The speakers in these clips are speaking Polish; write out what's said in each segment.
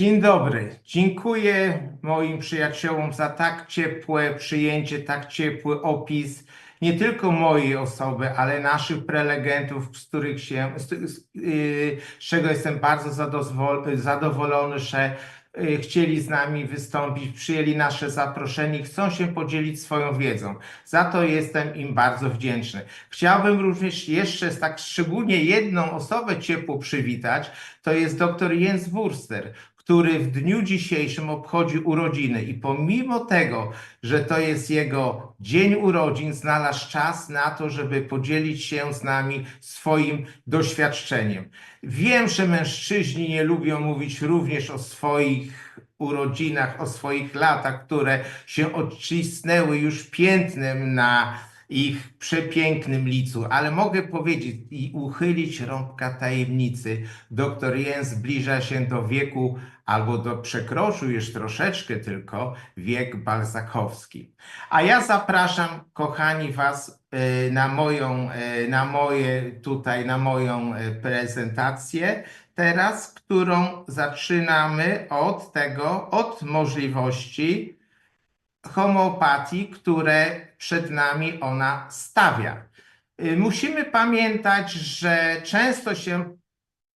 Dzień dobry. Dziękuję moim przyjaciołom za tak ciepłe przyjęcie, tak ciepły opis nie tylko mojej osoby, ale naszych prelegentów, z których się, z, z, yy, z czego jestem bardzo zadowol- zadowolony, że yy, chcieli z nami wystąpić, przyjęli nasze zaproszenie i chcą się podzielić swoją wiedzą. Za to jestem im bardzo wdzięczny. Chciałbym również jeszcze tak szczególnie jedną osobę ciepło przywitać, to jest dr Jens Wurster, który w dniu dzisiejszym obchodzi urodziny i pomimo tego, że to jest jego dzień urodzin, znalazł czas na to, żeby podzielić się z nami swoim doświadczeniem. Wiem, że mężczyźni nie lubią mówić również o swoich urodzinach, o swoich latach, które się odcisnęły już piętnem na ich przepięknym licu, ale mogę powiedzieć i uchylić rąbka tajemnicy. Doktor Jens zbliża się do wieku, albo do przekroczył już troszeczkę tylko wiek balzakowski. A ja zapraszam, kochani, Was y, na moją, y, na moje tutaj, na moją y, prezentację teraz, którą zaczynamy od tego, od możliwości homeopatii, które przed nami ona stawia. Musimy pamiętać, że często się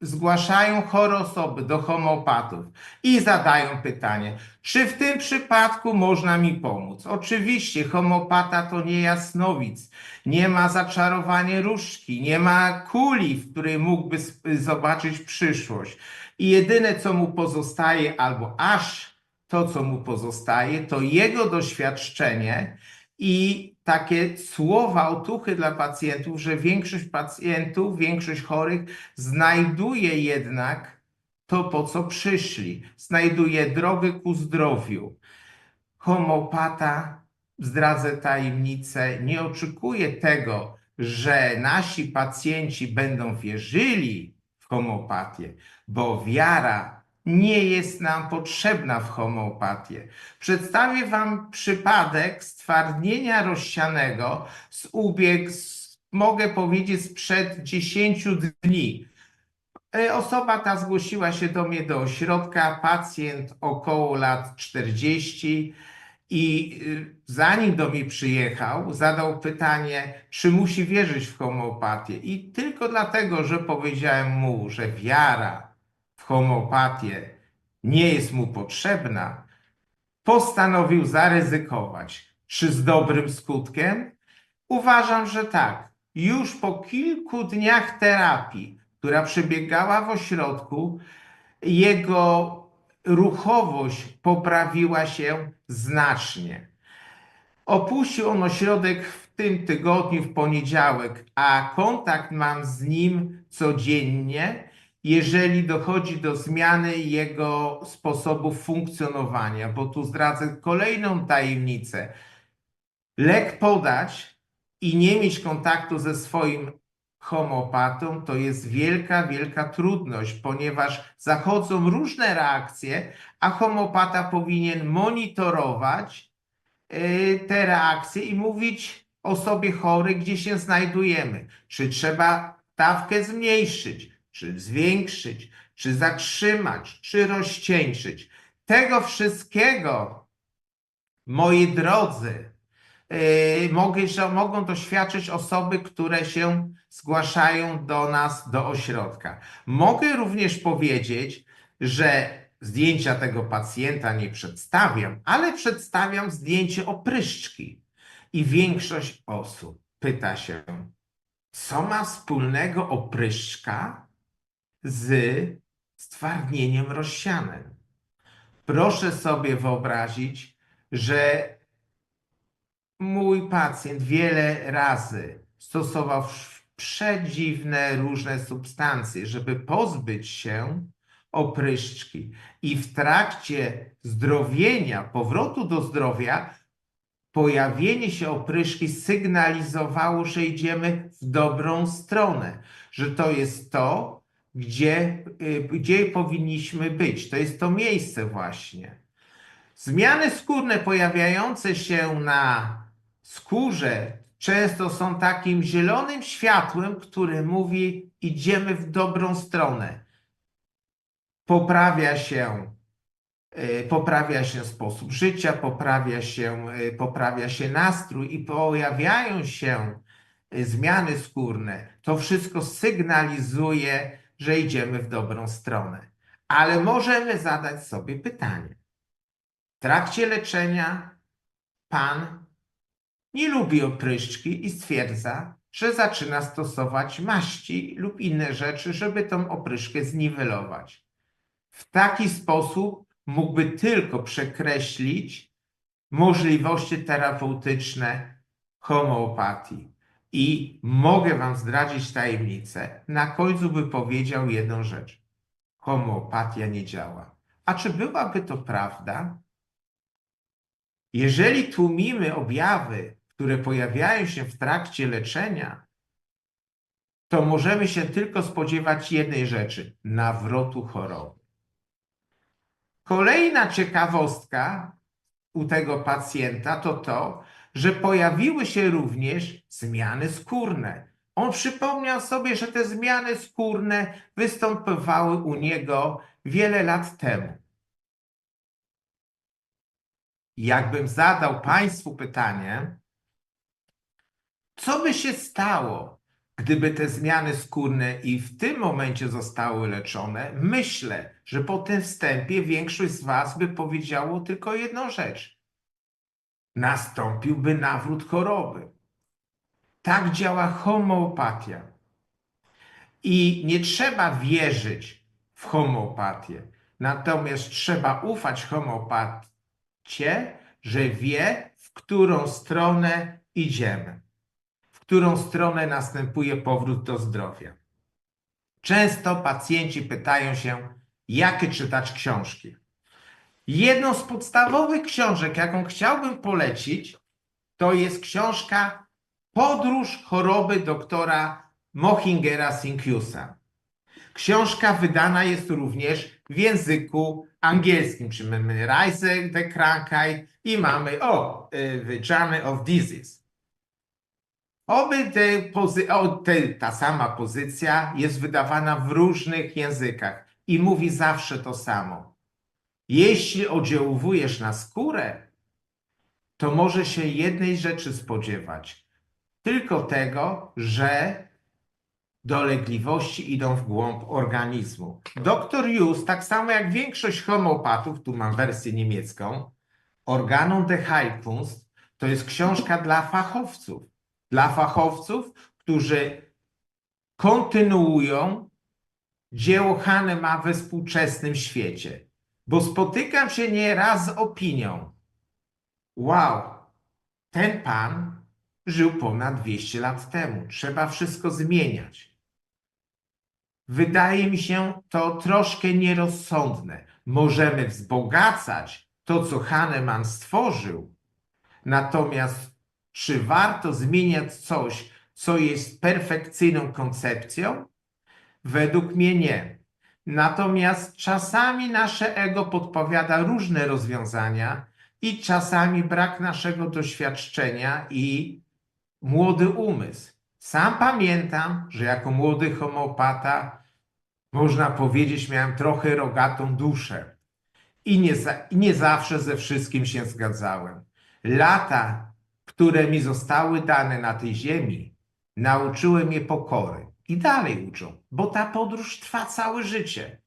zgłaszają chore osoby do homeopatów i zadają pytanie, czy w tym przypadku można mi pomóc? Oczywiście, homeopata to nie jasnowic, nie ma zaczarowania różdżki, nie ma kuli, w której mógłby zobaczyć przyszłość. I jedyne, co mu pozostaje, albo aż to, co mu pozostaje, to jego doświadczenie i takie słowa otuchy dla pacjentów, że większość pacjentów, większość chorych znajduje jednak to, po co przyszli. Znajduje drogę ku zdrowiu. Homeopata, zdradzę tajemnicę, nie oczekuje tego, że nasi pacjenci będą wierzyli w homeopatię, bo wiara nie jest nam potrzebna w homeopatię. Przedstawię Wam przypadek stwardnienia rozsianego z ubieg, z, mogę powiedzieć, sprzed 10 dni. E, Osoba ta zgłosiła się do mnie do ośrodka, pacjent około lat 40 i y, zanim do mnie przyjechał, zadał pytanie, czy musi wierzyć w homeopatię. I tylko dlatego, że powiedziałem mu, że wiara homeopatię nie jest mu potrzebna, postanowił zaryzykować. Czy z dobrym skutkiem? Uważam, że tak. Już po kilku dniach terapii, która przebiegała w ośrodku, jego ruchowość poprawiła się znacznie. Opuścił on ośrodek w tym tygodniu, w poniedziałek, a kontakt mam z nim codziennie, jeżeli dochodzi do zmiany jego sposobu funkcjonowania, bo tu zdradzę kolejną tajemnicę. Lek podać i nie mieć kontaktu ze swoim homeopatą to jest wielka, wielka trudność, ponieważ zachodzą różne reakcje, a homeopata powinien monitorować y, te reakcje i mówić osobie chorej, gdzie się znajdujemy. Czy trzeba dawkę zmniejszyć, czy zwiększyć, czy zatrzymać, czy rozcieńczyć. Tego wszystkiego, moi drodzy, że mogą doświadczyć osoby, które się zgłaszają do nas do ośrodka. Mogę również powiedzieć, że zdjęcia tego pacjenta nie przedstawiam, ale przedstawiam zdjęcie opryszczki. I większość osób pyta się, co ma wspólnego opryszczka z stwardnieniem rozsianym? Proszę sobie wyobrazić, że mój pacjent wiele razy stosował przedziwne różne substancje, żeby pozbyć się opryszczki. I w trakcie zdrowienia, powrotu do zdrowia, pojawienie się opryszki sygnalizowało, że idziemy w dobrą stronę, że to jest to, gdzie, y, gdzie powinniśmy być. To jest to miejsce właśnie. Zmiany skórne pojawiające się na skórze często są takim zielonym światłem, które mówi: idziemy w dobrą stronę. Poprawia się y, poprawia się sposób życia, poprawia się, y, poprawia się nastrój i pojawiają się zmiany skórne, to wszystko sygnalizuje, że idziemy w dobrą stronę. Ale możemy zadać sobie pytanie. W trakcie leczenia pan nie lubi opryszczki i stwierdza, że zaczyna stosować maści lub inne rzeczy, żeby tą opryszkę zniwelować. W taki sposób mógłby tylko przekreślić możliwości terapeutyczne homeopatii. I mogę Wam zdradzić tajemnicę. Na końcu by powiedział jedną rzecz. Homeopatia nie działa. A czy byłaby to prawda? Jeżeli tłumimy objawy, które pojawiają się w trakcie leczenia, to możemy się tylko spodziewać jednej rzeczy nawrotu choroby. Kolejna ciekawostka u tego pacjenta to to, że pojawiły się również zmiany skórne. On przypomniał sobie, że te zmiany skórne występowały u niego wiele lat temu. Jakbym zadał Państwu pytanie, co by się stało, gdyby te zmiany skórne i w tym momencie zostały leczone? Myślę, że po tym wstępie większość z Was by powiedziało tylko jedną rzecz. Nastąpiłby nawrót choroby. Tak działa homeopatia. I nie trzeba wierzyć w homeopatię. Natomiast trzeba ufać homeopacie, że wie, w którą stronę idziemy, w którą stronę następuje powrót do zdrowia. Często pacjenci pytają się, jakie czytać książki. Jedną z podstawowych książek, jaką chciałbym polecić, to jest książka Podróż choroby doktora Mohingera Sinkiusa. Książka wydana jest również w języku angielskim, czyli mamy Reise der Krankheit i mamy o, y, The Journey of Disease. Oby te pozy- o, te, ta sama pozycja jest wydawana w różnych językach i mówi zawsze to samo. Jeśli oddziałujesz na skórę, to może się jednej rzeczy spodziewać. Tylko tego, że dolegliwości idą w głąb organizmu. Dr Hughes, tak samo jak większość homeopatów, tu mam wersję niemiecką, Organon der Heilkunst to jest książka dla fachowców. Dla fachowców, którzy kontynuują dzieło Hahnemann we współczesnym świecie. Bo spotykam się nieraz z opinią. Wow, ten pan żył ponad 200 lat temu. Trzeba wszystko zmieniać. Wydaje mi się to troszkę nierozsądne. Możemy wzbogacać to, co Hahnemann stworzył, natomiast czy warto zmieniać coś, co jest perfekcyjną koncepcją? Według mnie nie. Natomiast czasami nasze ego podpowiada różne rozwiązania i czasami brak naszego doświadczenia i młody umysł. Sam pamiętam, że jako młody homeopata, można powiedzieć, miałem trochę rogatą duszę i nie, nie zawsze ze wszystkim się zgadzałem. Lata, które mi zostały dane na tej ziemi, nauczyły mnie pokory i dalej uczą, bo ta podróż trwa całe życie.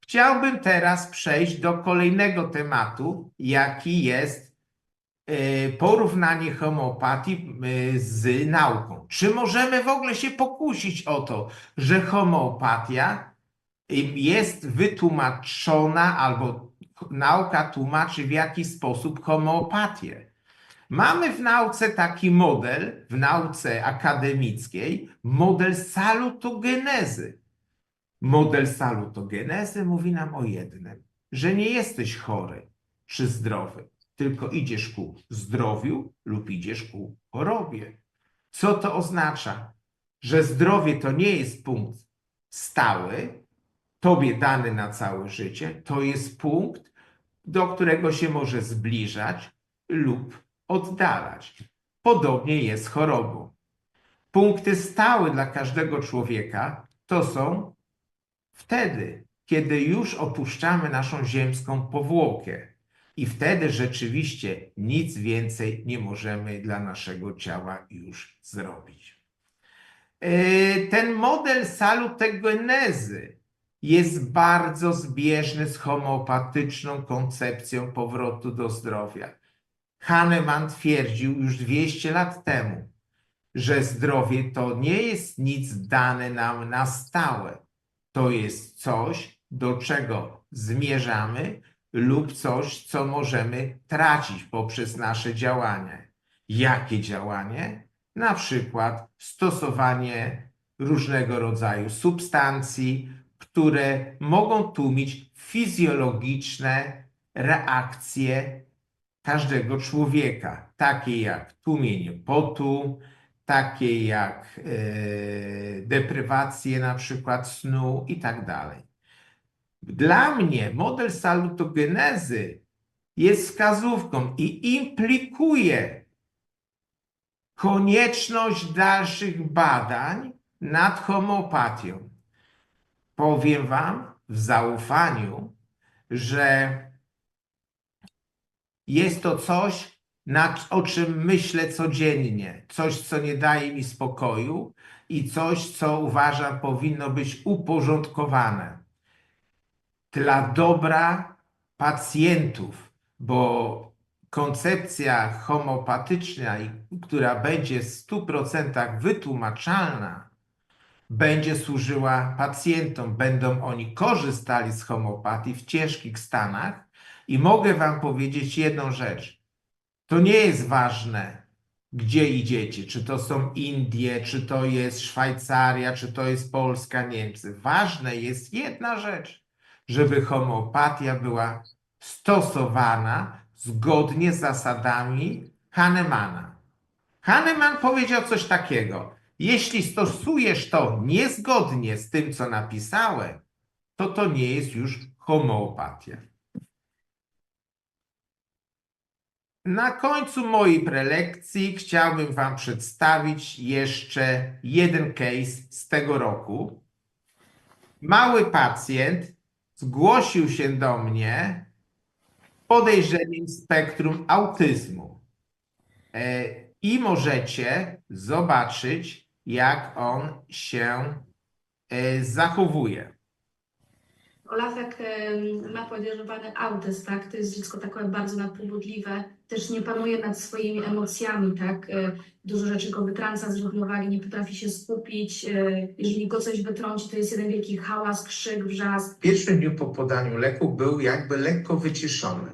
Chciałbym teraz przejść do kolejnego tematu, jaki jest y, porównanie homeopatii y, z nauką. Czy możemy w ogóle się pokusić o to, że homeopatia y, jest wytłumaczona albo nauka tłumaczy w jaki sposób homeopatię? Mamy w nauce taki model, w nauce akademickiej, model salutogenezy. Model salutogenezy mówi nam o jednym, że nie jesteś chory czy zdrowy, tylko idziesz ku zdrowiu lub idziesz ku chorobie. Co to oznacza? Że zdrowie to nie jest punkt stały, tobie dany na całe życie, to jest punkt, do którego się może zbliżać lub oddalać. Podobnie jest z chorobą. Punkty stałe dla każdego człowieka to są wtedy, kiedy już opuszczamy naszą ziemską powłokę. I wtedy rzeczywiście nic więcej nie możemy dla naszego ciała już zrobić. Yy, Ten model salutogenezy jest bardzo zbieżny z homeopatyczną koncepcją powrotu do zdrowia. Hahnemann twierdził już 200 lat temu, że zdrowie to nie jest nic dane nam na stałe. To jest coś, do czego zmierzamy lub coś, co możemy tracić poprzez nasze działania. Jakie działanie? Na przykład stosowanie różnego rodzaju substancji, które mogą tłumić fizjologiczne reakcje każdego człowieka, takie jak tłumienie potu, takie jak e, deprywacje na przykład snu i tak dalej. Dla mnie model salutogenezy jest wskazówką i implikuje konieczność dalszych badań nad homeopatią. Powiem Wam w zaufaniu, że jest to coś, o czym myślę codziennie, coś, co nie daje mi spokoju i coś, co uważam powinno być uporządkowane dla dobra pacjentów, bo koncepcja homeopatyczna, i- która będzie w 100% wytłumaczalna, będzie służyła pacjentom, będą oni korzystali z homeopatii w ciężkich stanach. I mogę Wam powiedzieć jedną rzecz. To nie jest ważne, gdzie idziecie, czy to są Indie, czy to jest Szwajcaria, czy to jest Polska, Niemcy. Ważne jest jedna rzecz, żeby homeopatia była stosowana zgodnie z zasadami Hahnemana. Hahnemann powiedział coś takiego: Jeśli stosujesz to niezgodnie z tym, co napisałem, to to nie jest już homeopatia. Na końcu mojej prelekcji chciałbym Wam przedstawić jeszcze jeden case z tego roku. Mały pacjent zgłosił się do mnie podejrzeniem spektrum autyzmu. E, I możecie zobaczyć, jak on się e, zachowuje. Olafek ma podejrzewany autyzm, tak? To jest dziecko takie bardzo nadpobudliwe, też nie panuje nad swoimi emocjami, tak? E, Dużo rzeczy go wytrąca z równowagi, nie potrafi się skupić. e, Jeżeli go coś wytrąci, to jest jeden wielki hałas, krzyk, wrzask. W pierwszym dniu po podaniu leku był jakby lekko wyciszony.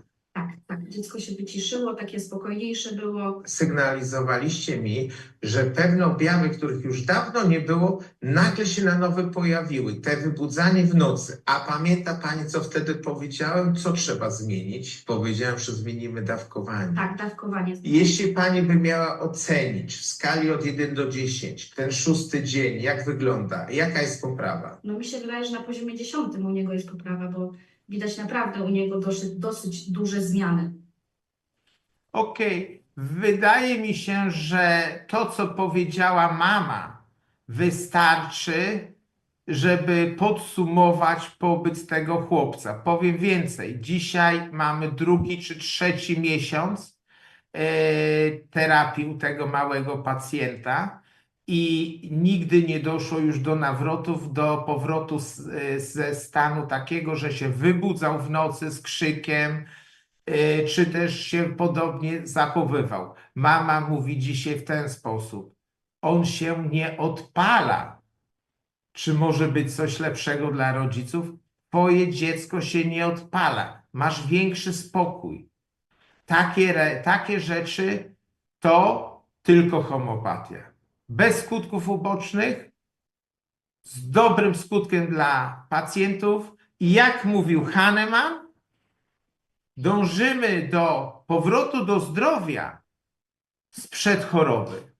Dziecko się wyciszyło, takie spokojniejsze było. Sygnalizowaliście mi, że pewne objawy, których już dawno nie było, nagle się na nowo pojawiły. Te wybudzanie w nocy. A pamięta Pani, co wtedy powiedziałem? Co trzeba zmienić? Powiedziałem, że zmienimy dawkowanie. Tak, dawkowanie. Jeśli Pani by miała ocenić w skali od 1 do 10 ten szósty dzień, jak wygląda? Jaka jest poprawa? No mi się wydaje, że na poziomie dziesiątym u niego jest poprawa, bo widać naprawdę u niego dosyć, dosyć duże zmiany. Okej, wydaje mi się, że to, co powiedziała mama, wystarczy, żeby podsumować pobyt tego chłopca. Powiem więcej, dzisiaj mamy drugi czy trzeci miesiąc e, terapii u tego małego pacjenta i nigdy nie doszło już do nawrotów, do powrotu z, e, ze stanu takiego, że się wybudzał w nocy z krzykiem, e, czy też się podobnie zachowywał. Mama mówi dzisiaj w ten sposób: On się nie odpala. Czy może być coś lepszego dla rodziców? Twoje dziecko się nie odpala. Masz większy spokój. Takie, takie rzeczy to tylko homeopatia. Bez skutków ubocznych, z dobrym skutkiem dla pacjentów. I jak mówił Hahnemann, dążymy do powrotu do zdrowia sprzed choroby.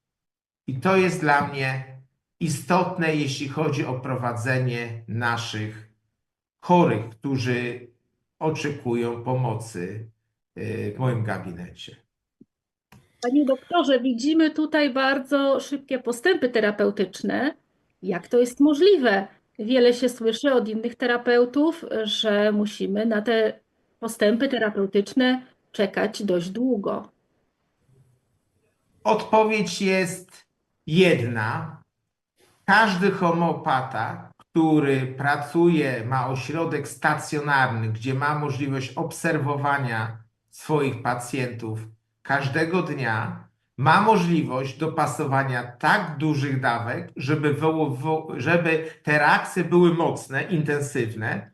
I to jest dla mnie istotne, jeśli chodzi o prowadzenie naszych chorych, którzy oczekują pomocy y, w moim gabinecie. Panie doktorze, widzimy tutaj bardzo szybkie postępy terapeutyczne. Jak to jest możliwe? wiele się słyszy od innych terapeutów, że musimy na te postępy terapeutyczne czekać dość długo. Odpowiedź jest jedna. Każdy homeopata, który pracuje, ma ośrodek stacjonarny, gdzie ma możliwość obserwowania swoich pacjentów każdego dnia, ma możliwość dopasowania tak dużych dawek, żeby, żeby te reakcje były mocne, intensywne.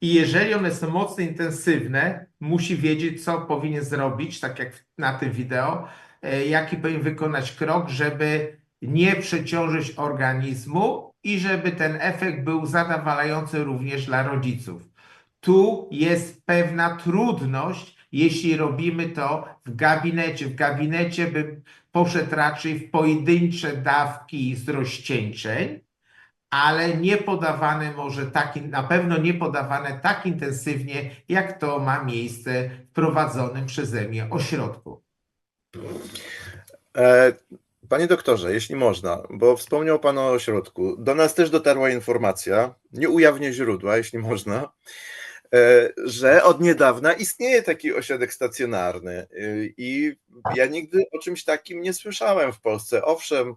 I jeżeli one są mocne, intensywne, musi wiedzieć, co powinien zrobić, tak jak na tym wideo, e, jaki powinien wykonać krok, żeby nie przeciążyć organizmu i żeby ten efekt był zadowalający również dla rodziców. Tu jest pewna trudność, jeśli robimy to w gabinecie. W gabinecie bym poszedł raczej w pojedyncze dawki z rozcieńczeń, ale nie podawane może tak, na pewno nie podawane tak intensywnie, jak to ma miejsce w prowadzonym przeze mnie ośrodku. E, Panie doktorze, jeśli można, bo wspomniał Pan o ośrodku, do nas też dotarła informacja, nie ujawnię źródła, jeśli można, że od niedawna istnieje taki ośrodek stacjonarny e, i ja nigdy o czymś takim nie słyszałem w Polsce. Owszem,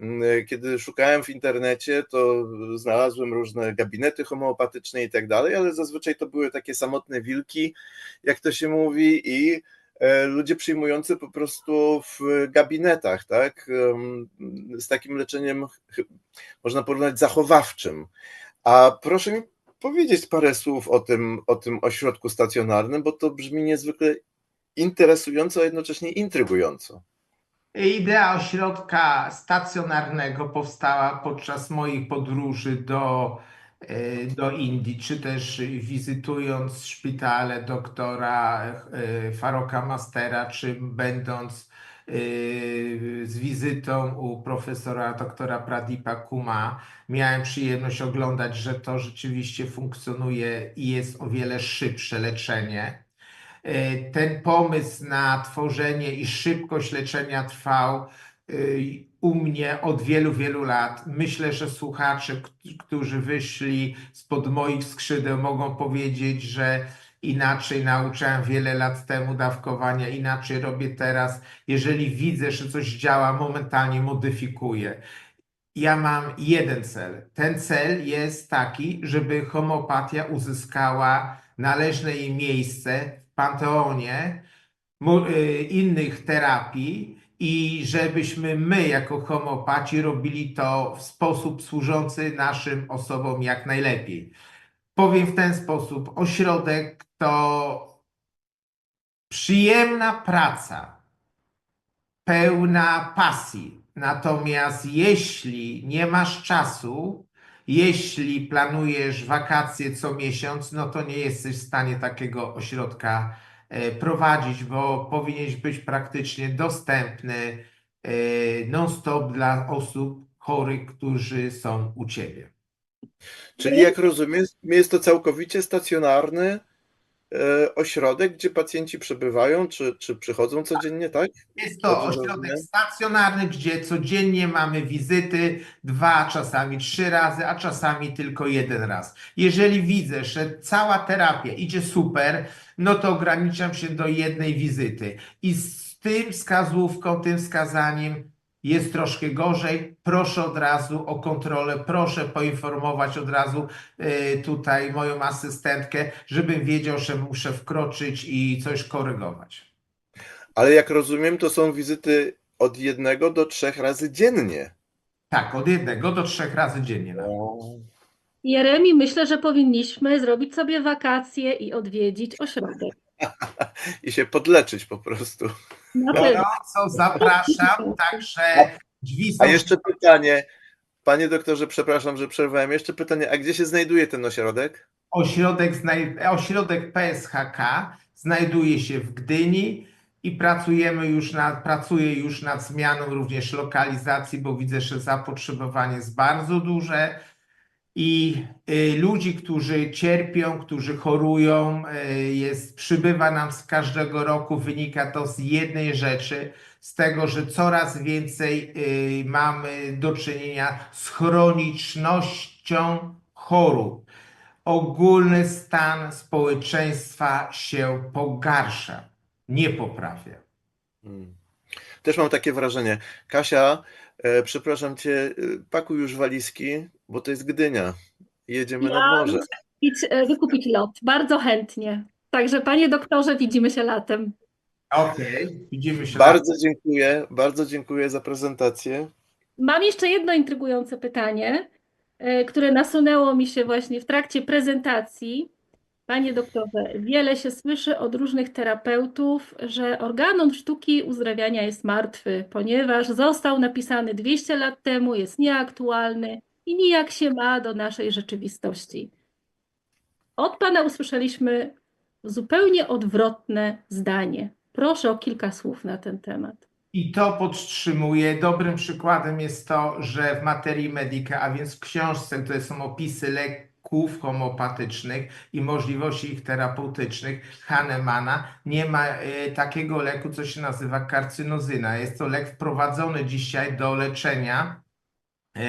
m, kiedy szukałem w internecie, to znalazłem różne gabinety homeopatyczne i tak dalej, ale zazwyczaj to były takie samotne wilki, jak to się mówi, i e, ludzie przyjmujący po prostu w gabinetach, tak? Z takim leczeniem, można porównać, zachowawczym. A proszę mi powiedzieć parę słów o tym, o tym ośrodku stacjonarnym, bo to brzmi niezwykle interesująco, a jednocześnie intrygująco. Idea ośrodka stacjonarnego powstała podczas moich podróży do, e, do Indii, czy też wizytując szpitale doktora e, Faroka Mastera, czy będąc z wizytą u profesora doktora Pradipa Kuma, miałem przyjemność oglądać, że to rzeczywiście funkcjonuje i jest o wiele szybsze leczenie. E, Ten pomysł na tworzenie i szybkość leczenia trwał y, u mnie od wielu, wielu lat. Myślę, że słuchacze, którzy wyszli spod moich skrzydeł, mogą powiedzieć, że inaczej nauczałem wiele lat temu dawkowania, inaczej robię teraz. Jeżeli widzę, że coś działa, momentalnie modyfikuję. Ja mam jeden cel. Ten cel jest taki, żeby homeopatia uzyskała należne jej miejsce w panteonie y, innych terapii i żebyśmy my, jako homeopaci, robili to w sposób służący naszym osobom jak najlepiej. Powiem w ten sposób: ośrodek to przyjemna praca pełna pasji. Natomiast jeśli nie masz czasu, jeśli planujesz wakacje co miesiąc, no to nie jesteś w stanie takiego ośrodka e, prowadzić, bo powinieneś być praktycznie dostępny e, non-stop dla osób chorych, którzy są u ciebie. Czyli jak rozumiem, jest to całkowicie stacjonarny e, ośrodek, gdzie pacjenci przebywają, czy, czy przychodzą codziennie, tak? Jest to ośrodek stacjonarny, gdzie codziennie mamy wizyty dwa, czasami trzy razy, a czasami tylko jeden raz. Jeżeli widzę, że cała terapia idzie super, no to ograniczam się do jednej wizyty. I z tym wskazówką, tym wskazaniem jest troszkę gorzej. Proszę od razu o kontrolę, proszę poinformować od razu e, tutaj moją asystentkę, żebym wiedział, że muszę wkroczyć i coś korygować. Ale jak rozumiem, to są wizyty od jednego do trzech razy dziennie. Tak, od jednego do trzech razy dziennie. nawet. Jeremi, myślę, że powinniśmy zrobić sobie wakacje i odwiedzić ośrodek. I się podleczyć po prostu. Na pewno. Gorąco zapraszam, także drzwi są A jeszcze pytanie, panie doktorze, przepraszam, że przerwałem. Jeszcze pytanie, a gdzie się znajduje ten ośrodek? ośrodek, ośrodek PSHK znajduje się w Gdyni i pracujemy już nad, pracuję już nad zmianą również lokalizacji, bo widzę, że zapotrzebowanie jest bardzo duże i y, ludzi, którzy cierpią, którzy chorują, y, jest, przybywa nam z każdego roku. Wynika to z jednej rzeczy, z tego, że coraz więcej y, mamy do czynienia z chronicznością chorób. Ogólny stan społeczeństwa się pogarsza, nie poprawia. Mm. Też mam takie wrażenie. Kasia, e, przepraszam cię, e, pakuj już walizki, bo to jest Gdynia. Jedziemy Ja morze. Idź, e, wykupić lot, bardzo chętnie. Także panie doktorze, widzimy się latem. Okej, widzimy się. Bardzo dziękuję, bardzo dziękuję za prezentację. Mam jeszcze jedno intrygujące pytanie, które nasunęło mi się właśnie w trakcie prezentacji. Panie doktorze, wiele się słyszy od różnych terapeutów, że organon sztuki uzdrawiania jest martwy, ponieważ został napisany 200 lat temu, jest nieaktualny i nijak się ma do naszej rzeczywistości. Od Pana usłyszeliśmy zupełnie odwrotne zdanie. Proszę o kilka słów na ten temat. I to podtrzymuję. Dobrym przykładem jest to, że w materii medica, a więc w książce, które są opisy leków homeopatycznych i możliwości ich terapeutycznych Hahnemana, nie ma e, takiego leku, co się nazywa karcynozyna. Jest to lek wprowadzony dzisiaj do leczenia e,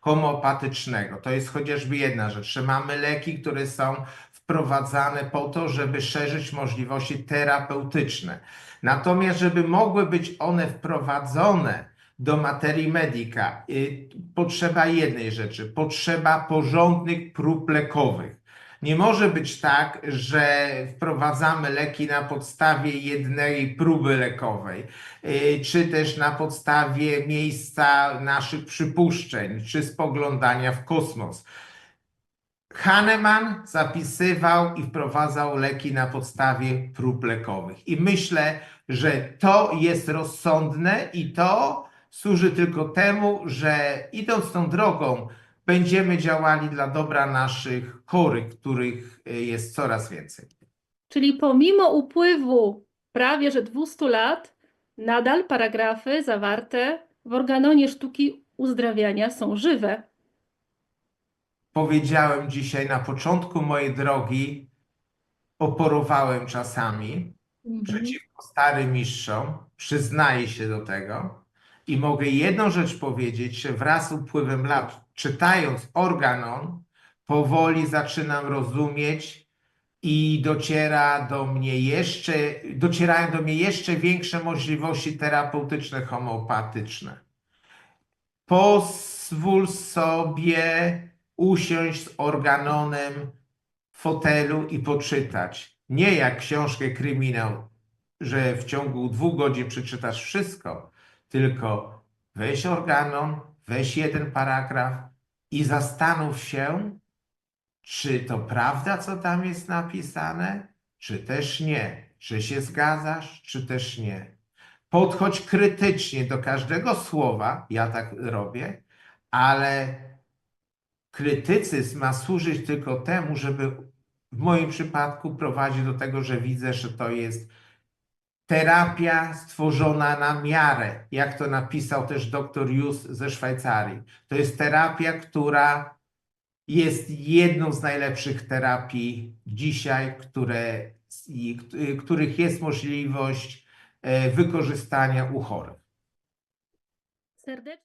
homeopatycznego. To jest chociażby jedna rzecz, że mamy leki, które są wprowadzane po to, żeby szerzyć możliwości terapeutyczne. Natomiast, żeby mogły być one wprowadzone do materii medica, y, potrzeba jednej rzeczy, potrzeba porządnych prób lekowych. Nie może być tak, że wprowadzamy leki na podstawie jednej próby lekowej, y, czy też na podstawie miejsca naszych przypuszczeń, czy spoglądania w kosmos. Hahnemann zapisywał i wprowadzał leki na podstawie prób lekowych. I myślę, że to jest rozsądne i to służy tylko temu, że idąc tą drogą, będziemy działali dla dobra naszych chorych, których y, jest coraz więcej. Czyli pomimo upływu prawie że 200 lat, nadal paragrafy zawarte w organonie sztuki uzdrawiania są żywe. Powiedziałem dzisiaj na początku mojej drogi, oporowałem czasami, przeciwko starym mistrzom, przyznaję się do tego i mogę jedną rzecz powiedzieć, że wraz z upływem lat, czytając Organon, powoli zaczynam rozumieć i dociera do mnie jeszcze, docierają do mnie jeszcze większe możliwości terapeutyczne, homeopatyczne. Pozwól sobie usiąść z organonem w fotelu i poczytać. Nie jak książkę kryminał, że w ciągu dwóch godzin przeczytasz wszystko, tylko weź organon, weź jeden paragraf i zastanów się, czy to prawda, co tam jest napisane, czy też nie. Czy się zgadzasz, czy też nie. Podchodź krytycznie do każdego słowa, ja tak robię, ale krytycyzm ma służyć tylko temu, żeby w moim przypadku prowadzić do tego, że widzę, że to jest terapia stworzona na miarę, jak to napisał też dr Jus ze Szwajcarii. To jest terapia, która jest jedną z najlepszych terapii dzisiaj, które, których jest możliwość e, wykorzystania u chorych. Serdecznie.